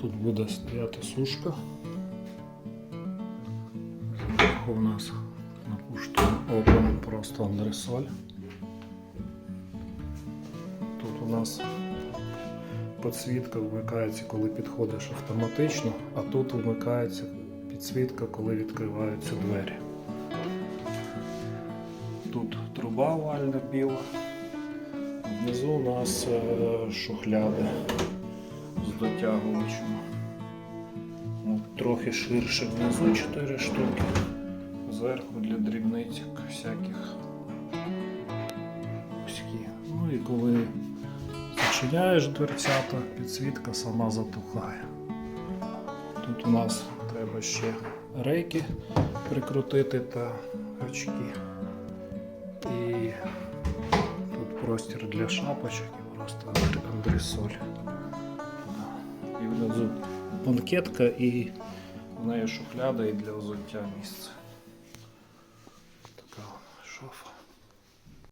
Тут буде стояти сушка. У нас на пушту оком просто андресоль. Тут у нас підсвітка вмикається, коли підходиш автоматично, а тут вмикається підсвітка, коли відкриваються двері. Тут труба овальна біла. Внизу у нас е, шухляди з дотягувачем. Ну, Трохи ширше внизу 4 штуки. Зверху для дрібниць всяких. Ну і коли зачиняєш дверцята, підсвітка сама затухає. Тут у нас треба ще рейки прикрутити та гачки. І тут простір для шапочок і просто андресоль. І внизу банкетка і в неї шухляда і для взуття місце. Така шофа.